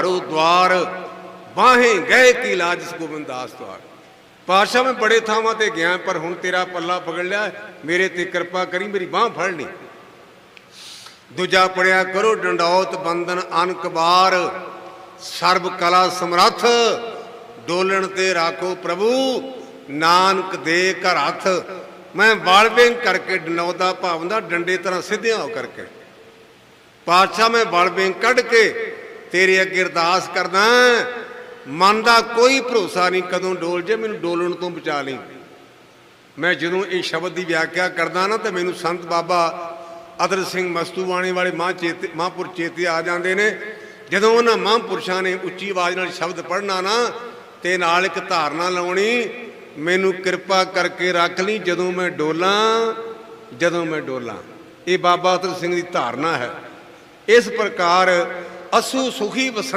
ਘਰੋ ਦਵਾਰ ਬਾਹੇ ਗਏ ਕੀ ਲਾਜ ਇਸ ਗੋਬਿੰਦਾਸ ਦਵਾਰ ਪਾਸ਼ਾ ਮੈਂ ਬੜੇ ਥਾਵਾਂ ਤੇ ਗਿਆ, ਪਰ ਹੁਣ ਤੇਰਾ ਪੱਲਾ ਪਕੜ ਲਿਆ, ਮੇਰੇ ਤੇ ਕਿਰਪਾ ਕਰੀ, ਮੇਰੀ ਬਾਹ ਫੜ ਲਈ। ਦੂਜਾ ਪੜਿਆ ਕਰੋ, ਡੰਡੌਤ ਬੰਦਨ ਅਨਕਬਾਰ ਸਰਬ ਕਲਾ ਸਮਰੱਥ, ਡੋਲਣ ਤੇ ਰਾਖੋ ਪ੍ਰਭੂ, ਨਾਨਕ ਦੇ ਘਰ ਹੱਥ। ਮੈਂ ਵਾਲਵੇਂ ਕਰਕੇ ਡੰਡੋ ਦਾ ਭਾਵ ਦਾ ਡੰਡੇ ਤਰ੍ਹਾਂ ਸਿੱਧਿਆਂ ਹੋ ਕਰਕੇ। ਪਾਤਸ਼ਾਹ ਮੈਂ ਬਲਬਿੰਗ ਕੱਢ ਕੇ ਤੇਰੇ ਅੱਗੇ ਅਰਦਾਸ ਕਰਦਾ ਮਨ ਦਾ ਕੋਈ ਭਰੋਸਾ ਨਹੀਂ, ਕਦੋਂ ਡੋਲ ਜੇ, ਮੈਨੂੰ ਡੋਲਣ ਤੋਂ ਬਚਾ ਲਈ। ਮੈਂ ਜਦੋਂ ਇਹ ਸ਼ਬਦ ਦੀ ਵਿਆਖਿਆ ਕਰਦਾ ਨਾ, ਤਾਂ ਮੈਨੂੰ ਸੰਤ ਬਾਬਾ ਅਦਰ ਸਿੰਘ ਮਸਤੂਵਾਣੇ ਵਾਲੇ ਮਾਂ ਚੇਤੇ ਮਹਾਂਪੁਰ ਚੇਤੇ ਆ ਜਾਂਦੇ ਨੇ। ਜਦੋਂ ਉਹਨਾਂ ਮਹਾਂਪੁਰਸ਼ਾਂ ਨੇ ਉੱਚੀ ਆਵਾਜ਼ ਨਾਲ ਸ਼ਬਦ ਪੜ੍ਹਨਾ ਨਾ, ਤੇ ਨਾਲ ਇੱਕ ਧਾਰਨਾ ਲਾਉਣੀ, ਮੈਨੂੰ ਕਿਰਪਾ ਕਰਕੇ ਰੱਖ ਲਈ, ਜਦੋਂ ਮੈਂ ਡੋਲਾਂ, ਜਦੋਂ ਮੈਂ ਡੋਲਾਂ। ਇਹ ਬਾਬਾ ਅਤਰ ਸਿੰਘ ਦੀ ਧਾਰਨਾ ਹੈ। ਇਸ ਪ੍ਰਕਾਰ ਅਸੂ ਸੁਖੀ ਬਸੰਤ